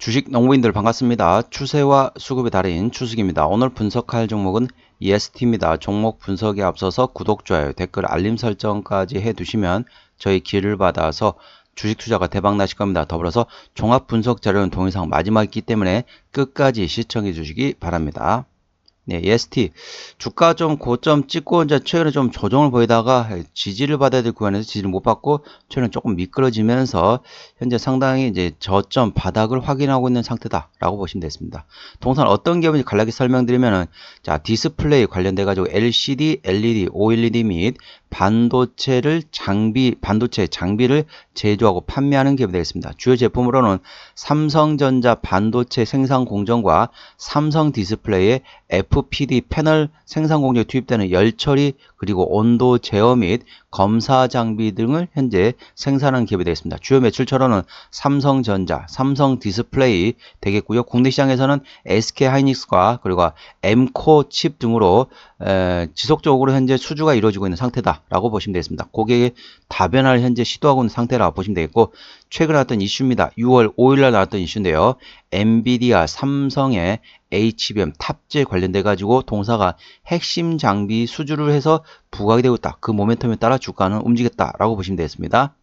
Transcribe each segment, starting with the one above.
주식 농부인들 반갑습니다. 추세와 수급의 달인 추석입니다. 오늘 분석할 종목은 EST입니다. 종목 분석에 앞서서 구독, 좋아요, 댓글, 알림 설정까지 해두시면 저희 기회를 받아서 주식 투자가 대박 나실 겁니다. 더불어서 종합 분석 자료는 동영상 마지막이기 때문에 끝까지 시청해 주시기 바랍니다. 네, EST 주가 좀 고점 찍고 이제 최근에 좀 조정을 보이다가 지지를 받아야 될 구간에서 지지를 못 받고 최근에 조금 미끄러지면서 현재 상당히 이제 저점 바닥을 확인하고 있는 상태다라고 보시면 되겠습니다. 동선 어떤 기업인지 간략히 설명드리면은 자 디스플레이 관련돼 가지고 LCD, LED, OLED 및 반도체를 장비 반도체 장비를 제조하고 판매하는 기업이 되겠습니다. 주요 제품으로는 삼성전자 반도체 생산 공정과 삼성 디스플레이의 FPD 패널 생산 공정에 투입되는 열 처리 그리고 온도 제어 및 검사 장비 등을 현재 생산하는 기업이 되겠습니다. 주요 매출처로는 삼성전자, 삼성 디스플레이 되겠고요. 국내 시장에서는 SK 하이닉스과 그리고 엠코 칩 등으로 에, 지속적으로 현재 수주가 이루어지고 있는 상태다라고 보시면 되겠습니다. 고객의 다변화를 현재 시도하고 있는 상태라 보시면 되겠고 최근에 나왔던 이슈입니다. 6월 5일날 나왔던 이슈인데요. 엔비디아, 삼성의 HBM 탑재 관련돼 가지고 동사가 핵심 장비 수주를 해서 부각이 되고 있다. 그 모멘텀에 따라 주가는 움직였다라고 보시면 되겠습니다.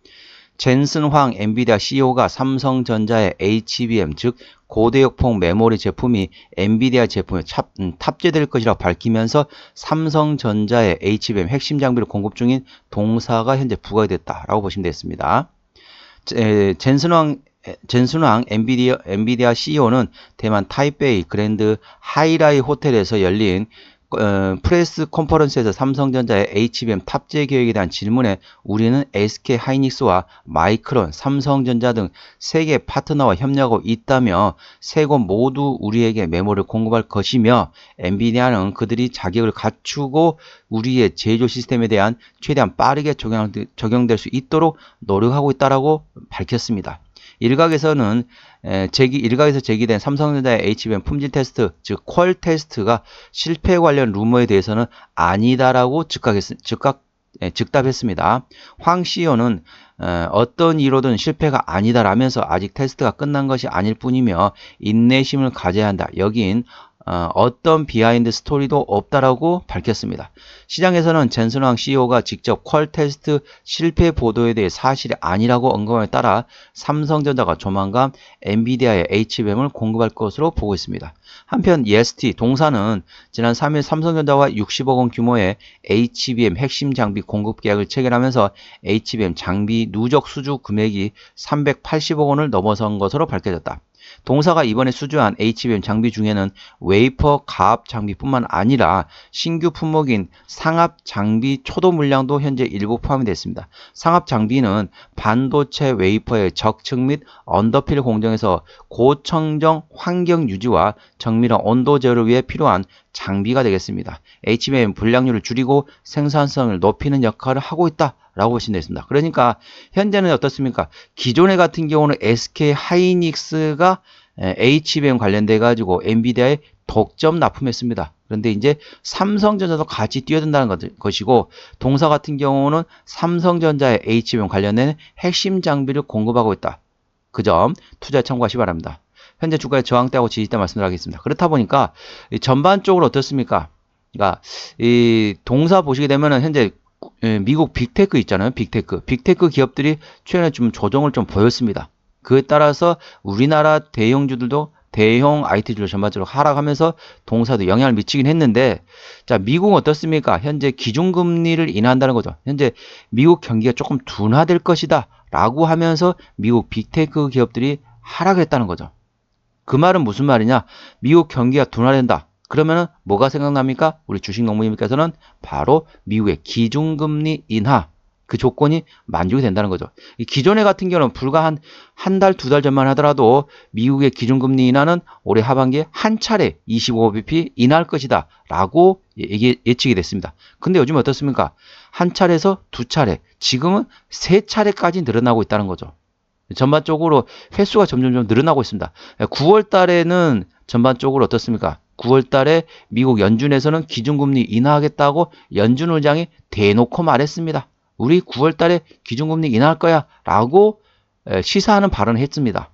젠슨 황 엔비디아 CEO가 삼성전자의 HBM 즉 고대역폭 메모리 제품이 엔비디아 제품에 탑, 음, 탑재될 것이라고 밝히면서 삼성전자의 HBM 핵심 장비를 공급 중인 동사가 현재 부각이 됐다라고 보시면 되겠습니다. 젠슨 황 젠순왕 엔비디아, 엔비디아 CEO는 대만 타이베이 그랜드 하이라이 호텔에서 열린 어, 프레스 컨퍼런스에서 삼성전자의 HBM 탑재 계획에 대한 질문에 우리는 SK 하이닉스와 마이크론, 삼성전자 등 세계 파트너와 협력하고 있다며 세 곳 모두 우리에게 메모를 공급할 것이며 엔비디아는 그들이 자격을 갖추고 우리의 제조 시스템에 대한 최대한 빠르게 적용, 적용될 수 있도록 노력하고 있다라고 밝혔습니다. 일각에서는 제기 일각에서 제기된 삼성전자의 HBM 품질 테스트 즉 퀄 테스트가 실패 관련 루머에 대해서는 아니다라고 즉각했, 즉각 즉답했습니다. 황 CEO는 어떤 이로든 실패가 아니다라면서 아직 테스트가 끝난 것이 아닐 뿐이며 인내심을 가져야 한다. 여긴 어, 떤 비하인드 스토리도 없다라고 밝혔습니다. 시장에서는 젠슨왕 CEO가 직접 퀄 테스트 실패 보도에 대해 사실이 아니라고 언급함에 따라 삼성전자가 조만간 엔비디아의 HBM을 공급할 것으로 보고 있습니다. 한편 EST 동사는 지난 3일 삼성전자와 60억 원 규모의 HBM 핵심 장비 공급 계약을 체결하면서 HBM 장비 누적 수주 금액이 380억 원을 넘어선 것으로 밝혀졌다. 동사가 이번에 수주한 HBM 장비 중에는 웨이퍼 가압 장비뿐만 아니라 신규 품목인 상압 장비 초도 물량도 현재 일부 포함이 됐습니다. 상압 장비는 반도체 웨이퍼의 적층 및 언더필 공정에서 고청정 환경 유지와 정밀한 온도 제어를 위해 필요한 장비가 되겠습니다. HBM 불량률을 줄이고 생산성을 높이는 역할을 하고 있다. 라고 보시면 되겠습니다. 그러니까 현재는 어떻습니까? 기존에 같은 경우는 SK 하이닉스가 HBM 관련돼 가지고 엔비디아에 독점 납품했습니다. 그런데 이제 삼성전자도 같이 뛰어든다는 것이고 동사 같은 경우는 삼성전자의 HBM 관련된 핵심 장비를 공급하고 있다. 그 점 투자에 참고하시 기 바랍니다. 현재 주가의 저항대하고 지지대 말씀드리겠습니다. 그렇다 보니까 전반적으로 어떻습니까? 그러니까 이 동사 보시게 되면은 현재 예, 미국 빅테크 있잖아요. 빅테크. 빅테크 기업들이 최근에 좀 조정을 좀 보였습니다. 그에 따라서 우리나라 대형주들도 대형 IT주들 전반적으로 하락하면서 동사도 영향을 미치긴 했는데 자 미국은 어떻습니까? 현재 기준금리를 인하한다는 거죠. 현재 미국 경기가 조금 둔화될 것이다 라고 하면서 미국 빅테크 기업들이 하락했다는 거죠. 그 말은 무슨 말이냐? 미국 경기가 둔화된다. 그러면은 뭐가 생각납니까? 우리 주식 농부님께서는 바로 미국의 기준금리 인하 그 조건이 만족이 된다는 거죠. 기존에 같은 경우는 불과 한 한 달, 두 달 전만 하더라도 미국의 기준금리 인하는 올해 하반기에 한 차례 25bp 인하할 것이다 라고 예측이 됐습니다. 근데 요즘 어떻습니까? 한 차례에서 두 차례, 지금은 세 차례까지 늘어나고 있다는 거죠. 전반적으로 횟수가 점점점 늘어나고 있습니다. 9월 달에는 전반적으로 어떻습니까? 9월 달에 미국 연준에서는 기준금리 인하하겠다고 연준 의장이 대놓고 말했습니다. 우리 9월 달에 기준금리 인하할 거야 라고 시사하는 발언을 했습니다.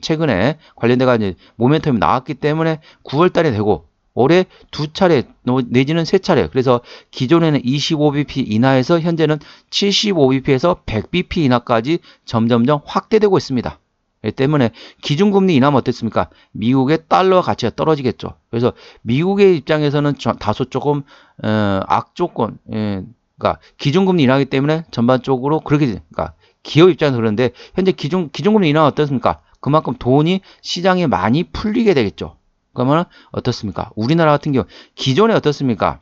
최근에 관련돼가 이제 모멘텀이 나왔기 때문에 9월 달에 되고 올해 두 차례 노- 내지는 세 차례 그래서 기존에는 25bp 인하에서 현재는 75bp에서 100bp 인하까지 점점점 확대되고 있습니다. 이 때문에 기준금리 인하면 어땠습니까? 미국의 달러 가치가 떨어지겠죠. 그래서 미국의 입장에서는 저- 다소 조금 어, 악조건, 예, 그러니까 기준금리 인하기 때문에 전반적으로 그렇게 돼. 그러니까 기업 입장에서 그런데 현재 기준 기준금리 인하 어떻습니까? 그만큼 돈이 시장에 많이 풀리게 되겠죠. 그러면 어떻습니까? 우리나라 같은 경우 기존에 어떻습니까?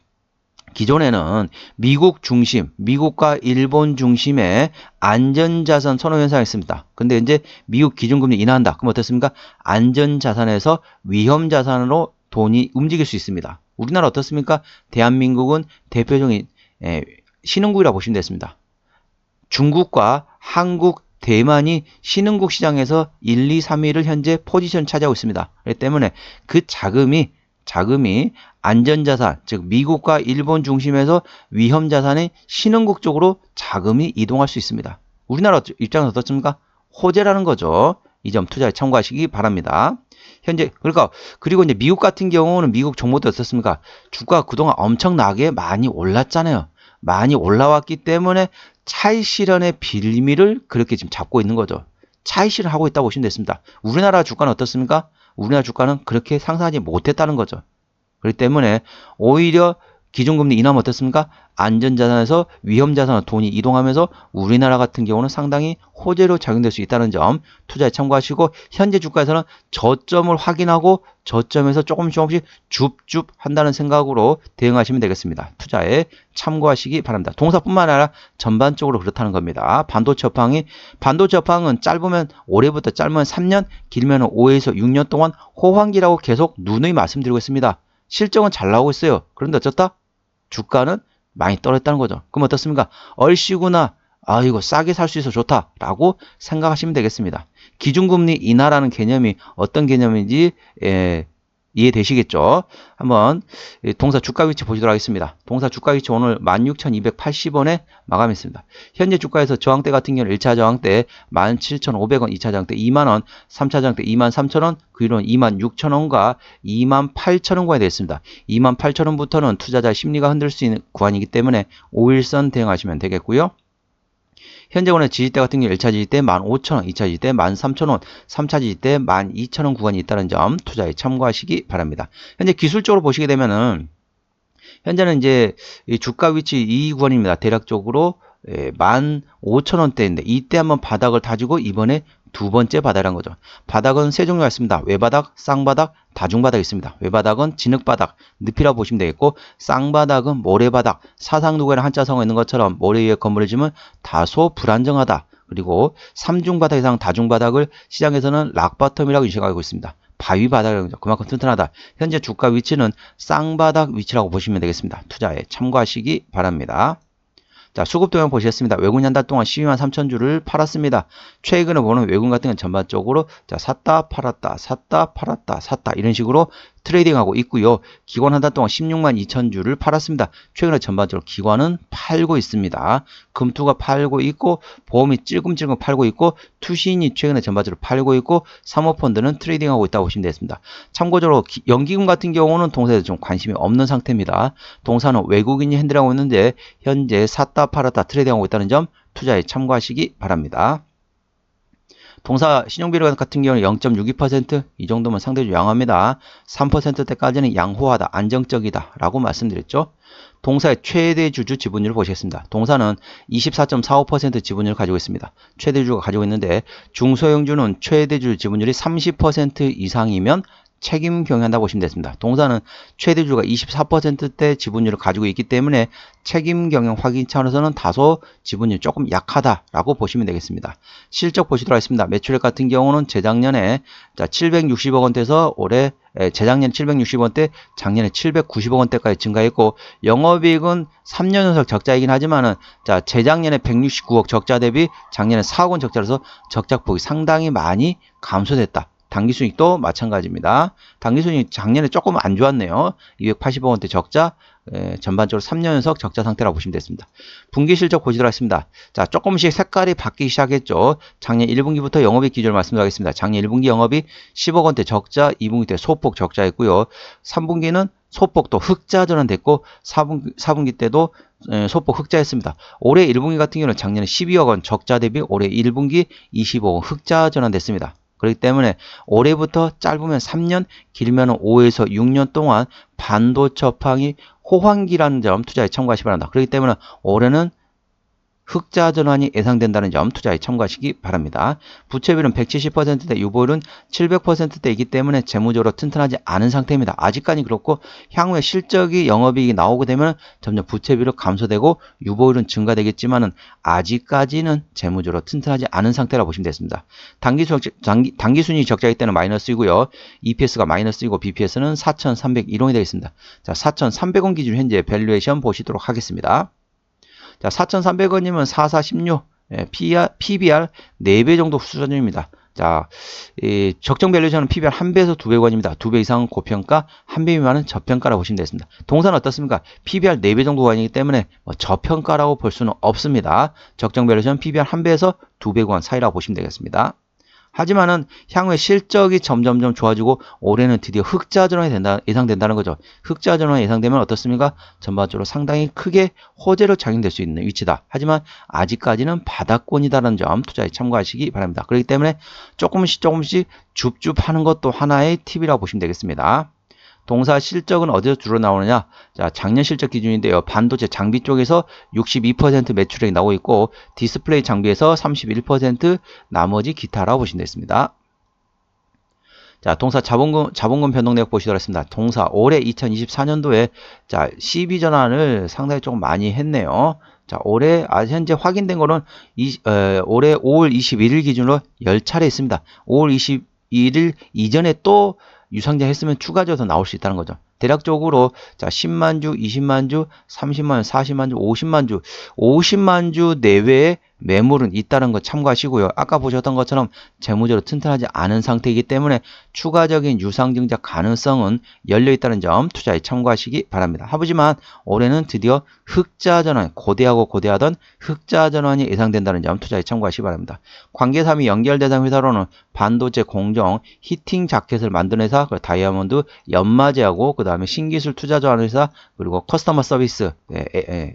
기존에는 미국 중심, 미국과 일본 중심의 안전자산 선호 현상이 있습니다. 근데 이제 미국 기준금리 인하한다. 그럼 어떻습니까? 안전자산에서 위험자산으로 돈이 움직일 수 있습니다. 우리나라 어떻습니까? 대한민국은 대표적인 예, 신흥국이라고 보시면 되겠습니다. 중국과 한국, 대만이 신흥국 시장에서 1, 2, 3위를 현재 포지션 차지하고 있습니다. 그렇기 때문에 그 자금이 자금이 안전자산, 즉 미국과 일본 중심에서 위험자산의 신흥국 쪽으로 자금이 이동할 수 있습니다. 우리나라 입장에서 어떻습니까? 호재라는 거죠. 이 점 투자에 참고하시기 바랍니다. 현재 그러니까 그리고 이제 미국 같은 경우는 미국 종목도 어떻습니까? 주가 그동안 엄청나게 많이 올랐잖아요. 많이 올라왔기 때문에 차익 실현의 빌미를 그렇게 지금 잡고 있는 거죠. 차익 실현하고 있다고 보시면 됐습니다. 우리나라 주가는 어떻습니까? 우리나라 주가는 그렇게 상승하지 못했다는 거죠. 그렇기 때문에 오히려 기준금리 인하면 어떻습니까? 안전자산에서 위험자산으로 돈이 이동하면서 우리나라 같은 경우는 상당히 호재로 작용될 수 있다는 점 투자에 참고하시고 현재 주가에서는 저점을 확인하고 저점에서 조금씩 조금씩 줍줍 한다는 생각으로 대응하시면 되겠습니다. 투자에 참고하시기 바랍니다. 동사뿐만 아니라 전반적으로 그렇다는 겁니다. 반도체 업황이 반도체 업황은 짧으면 올해부터 짧으면 3년, 길면 5에서 6년 동안 호황기라고 계속 누누이 말씀드리고 있습니다. 실적은 잘 나오고 있어요. 그런데 어쩌다 주가는 많이 떨어졌다는 거죠. 그럼 어떻습니까? 얼씨구나. 아, 이거 싸게 살 수 있어 좋다라고 생각하시면 되겠습니다. 기준금리 인하라는 개념이 어떤 개념인지 예, 이해되시겠죠? 한번 이 동사 주가 위치 보시도록 하겠습니다. 동사 주가 위치 오늘 16,280원에 마감했습니다. 현재 주가에서 저항대 같은 경우는 1차 저항대 17,500원, 2차 저항대 2만원, 3차 저항대 23,000원, 그 위로는 26,000원과 28,000원까지 되어 있습니다. 28,000원부터는 투자자 심리가 흔들 수 있는 구간이기 때문에 5일선 대응하시면 되겠고요. 현재 오늘 지지대 같은 경우 1차 지지대 15,000원, 2차 지지대 13,000원, 3차 지지대 12,000원 구간이 있다는 점 투자에 참고하시기 바랍니다. 현재 기술적으로 보시게 되면은 현재는 이제 이 주가 위치 이 구간입니다. 대략적으로 예, 15,000원대인데 이때 한번 바닥을 다지고 이번에 두 번째 바닥이란 거죠. 바닥은 세 종류가 있습니다. 외바닥, 쌍바닥, 다중바닥이 있습니다. 외바닥은 진흙바닥, 늪이라고 보시면 되겠고 쌍바닥은 모래바닥, 사상누구에는 한자성어 있는 것처럼 모래 위에 건물을 지으면 다소 불안정하다. 그리고 삼중바닥 이상 다중바닥을 시장에서는 락바텀이라고 인식하고 있습니다. 바위 바닥이라고 하죠. 그만큼 튼튼하다. 현재 주가 위치는 쌍바닥 위치라고 보시면 되겠습니다. 투자에 참고하시기 바랍니다. 자, 수급 도형 보시겠습니다. 외국인 한 달 동안 12만 3천 주를 팔았습니다. 최근에 보는 외국인 같은 건 전반적으로 자, 샀다, 팔았다, 샀다, 팔았다, 샀다 이런 식으로 트레이딩하고 있고요. 기관 한 달 동안 16만 2천 주를 팔았습니다. 최근에 전반적으로 기관은 팔고 있습니다. 금투가 팔고 있고 보험이 찔끔찔끔 팔고 있고 투신이 최근에 전반적으로 팔고 있고 사모펀드는 트레이딩하고 있다고 보시면 되겠습니다. 참고적으로 기- 연기금 같은 경우는 동사에 좀 관심이 없는 상태입니다. 동사는 외국인이 핸들하고 있는데 현재 샀다 팔았다 트레이딩하고 있다는 점 투자에 참고하시기 바랍니다. 동사 신용비율 같은 경우는 0.62%이 정도면 상대적으로 양호합니다. 3%대까지는 양호하다, 안정적이다 라고 말씀드렸죠. 동사의 최대 주주 지분율을 보시겠습니다. 동사는 24.45% 지분율을 가지고 있습니다. 최대주가 가지고 있는데 중소형주는 최대주 지분율이 30% 이상이면 책임 경영한다고 보시면 되겠습니다. 동사는 최대주가 24%대 지분율을 가지고 있기 때문에 책임 경영 확인 차원에서는 다소 지분율이 조금 약하다라고 보시면 되겠습니다. 실적 보시도록 하겠습니다. 매출액 같은 경우는 재작년에 자 760억 원대에서 올해 에, 재작년 760원대, 작년에 790억 원대까지 증가했고 영업이익은 3년 연속 적자이긴 하지만은 자 재작년에 169억 적자 대비 작년에 4억 원 적자라서 적자폭이 상당히 많이 감소됐다. 당기순익도 마찬가지입니다. 당기순익 작년에 조금 안 좋았네요. 280억 원대 적자, 에, 전반적으로 3년 연속 적자 상태라고 보시면 되겠습니다. 분기 실적 보시도록 하겠습니다. 자, 조금씩 색깔이 바뀌기 시작했죠. 작년 1분기부터 영업이익 기준을 말씀드리겠습니다. 작년 1분기 영업이 10억 원대 적자, 2분기 때 소폭 적자였고요. 3분기는 소폭도 흑자 전환됐고 4분기, 4분기 때도 에, 소폭 흑자였습니다. 올해 1분기 같은 경우는 작년에 12억 원 적자 대비 올해 1분기 25억 원 흑자 전환됐습니다. 그렇기 때문에 올해부터 짧으면 3년, 길면 5에서 6년 동안 반도체 업황이 호황기라는 점 투자에 참고하시기 바랍니다. 그렇기 때문에 올해는 흑자 전환이 예상된다는 점 투자에 참고하시기 바랍니다. 부채비율은 170%대 유보율은 700%대이기 때문에 재무적으로 튼튼하지 않은 상태입니다. 아직까지 그렇고 향후에 실적이 영업이익이 나오게 되면 점점 부채비율은 감소되고 유보율은 증가되겠지만은 아직까지는 재무적으로 튼튼하지 않은 상태라고 보시면 되겠습니다. 단기순위 단기, 단기 순위 적자일 때는 마이너스이고요. EPS가 마이너스이고 BPS는 4,301원이 되겠습니다. 자, 4,300원 기준 현재 밸류에이션 보시도록 하겠습니다. 자, 4,300원이면 4416, 예, PBR 4배 정도 수준입니다. 자, 이 적정 밸류에이션은 PBR 1배에서 200원입니다. 2배 이상은 고평가, 1배 미만은 저평가라고 보시면 되겠습니다. 동사는 어떻습니까? PBR 4배 정도 원이기 때문에 뭐 저평가라고 볼 수는 없습니다. 적정 밸류에이션 PBR 1배에서 200원 사이라고 보시면 되겠습니다. 하지만은 향후에 실적이 점점점 좋아지고 올해는 드디어 흑자 전환이 된다, 예상된다는 거죠. 흑자 전환이 예상되면 어떻습니까? 전반적으로 상당히 크게 호재로 작용될 수 있는 위치다. 하지만 아직까지는 바닥권이다라는 점 투자에 참고하시기 바랍니다. 그렇기 때문에 조금씩 조금씩 줍줍하는 것도 하나의 팁이라고 보시면 되겠습니다. 동사 실적은 어디서 주로 나오느냐? 자, 작년 실적 기준인데요. 반도체 장비 쪽에서 62% 매출액이 나오고 있고 디스플레이 장비에서 31% 나머지 기타라고 보시면 되겠습니다. 자, 동사 자본금, 자본금 변동 내역 보시도록 하겠습니다. 동사 올해 2024년도에 자, 12 전환을 상당히 조금 많이 했네요. 자, 올해 아 현재 확인된 거는 이, 에, 올해 5월 21일 기준으로 10차례 있습니다. 5월 21일 이전에 또 유상자 했으면 더 나올 수 있다는 거죠. 대략적으로 자 10만 주, 20만 주, 30만 주, 40만 주, 50만 주, 50만 주 내외의 매물은 있다는 거 참고하시고요. 아까 보셨던 것처럼 재무적으로 튼튼하지 않은 상태이기 때문에 추가적인 유상 증자 가능성은 열려 있다는 점 투자에 참고하시기 바랍니다. 하지만 올해는 드디어 흑자 전환, 고대하고 고대하던 흑자 전환이 예상된다는 점 투자에 참고하시기 바랍니다. 관계사이 연결 대상 회사로는 반도체 공정, 히팅 자켓을 만드는 회사, 그 다이아몬드, 연마제하고 그 다음에 신기술 투자 조하는 회사, 그리고 커스터머 서비스,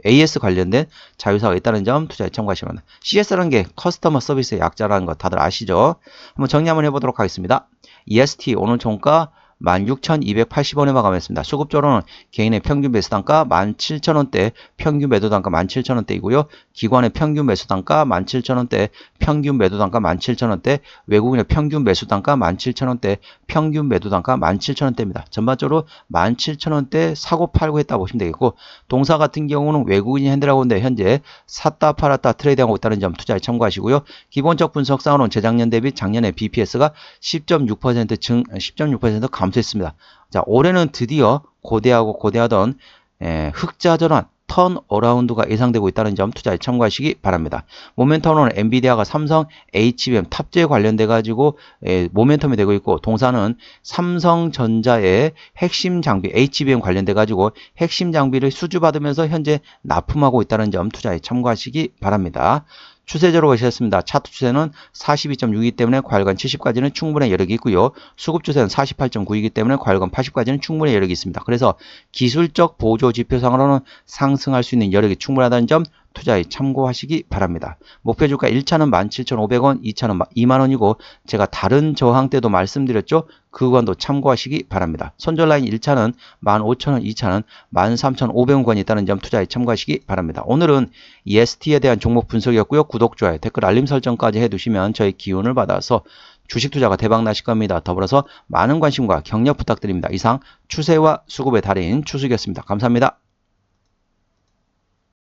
AS 관련된 자회사가 있다는 점 투자에 참고하시기 바랍니다. CS라는 게 커스터머 서비스의 약자라는 거 다들 아시죠? 한번 정리 한번 해보도록 하겠습니다. EST 오늘 종가 16,280원에 마감했습니다. 수급적으로는 개인의 평균 매수 단가 17,000원대, 평균 매도 단가 17,000원대이고요. 기관의 평균 매수 단가 17,000원대, 평균 매도 단가 17,000원대, 외국인의 평균 매수 단가 17,000원대, 평균 매도 단가 17,000원대입니다. 전반적으로 17,000원대 사고 팔고 했다 보시면 되겠고 동사 같은 경우는 외국인이 핸들하고 있는데 현재 샀다 팔았다 트레이드하고 있다는 점 투자에 참고하시고요. 기본적 분석상으로는 재작년 대비 작년에 BPS가 10.6% 증, 10.6%감 감소했습니다. 자, 올해는 드디어 고대하고 고대하던 에, 흑자 전환 턴 어라운드가 예상되고 있다는 점 투자에 참고하시기 바랍니다. 모멘텀은 엔비디아가 삼성 HBM 탑재 관련돼 가지고 모멘텀이 되고 있고 동사는 삼성전자의 핵심 장비 HBM 관련돼 가지고 핵심 장비를 수주받으면서 현재 납품하고 있다는 점 투자에 참고하시기 바랍니다. 추세적으로 보셨습니다. 차트 추세는 42.6이기 때문에 과열관 70까지는 충분히 여력이 있고요. 수급 추세는 48.9이기 때문에 과열관 80까지는 충분히 여력이 있습니다. 그래서 기술적 보조 지표상으로는 상승할 수 있는 여력이 충분하다는 점 투자에 참고하시기 바랍니다. 목표 주가 1차는 17,500원, 2차는 2만원이고 제가 다른 저항 때도 말씀드렸죠. 그 구간도 참고하시기 바랍니다. 손절 라인 1차는 15,000원, 2차는 13,500원권이 있다는 점 투자에 참고하시기 바랍니다. 오늘은 EST에 대한 종목 분석이었고요. 구독, 좋아요, 댓글 알림 설정까지 해두시면 저희 기운을 받아서 주식 투자가 대박 나실 겁니다. 더불어서 많은 관심과 격려 부탁드립니다. 이상 추세와 수급의 달인 추수이었습니다. 감사합니다.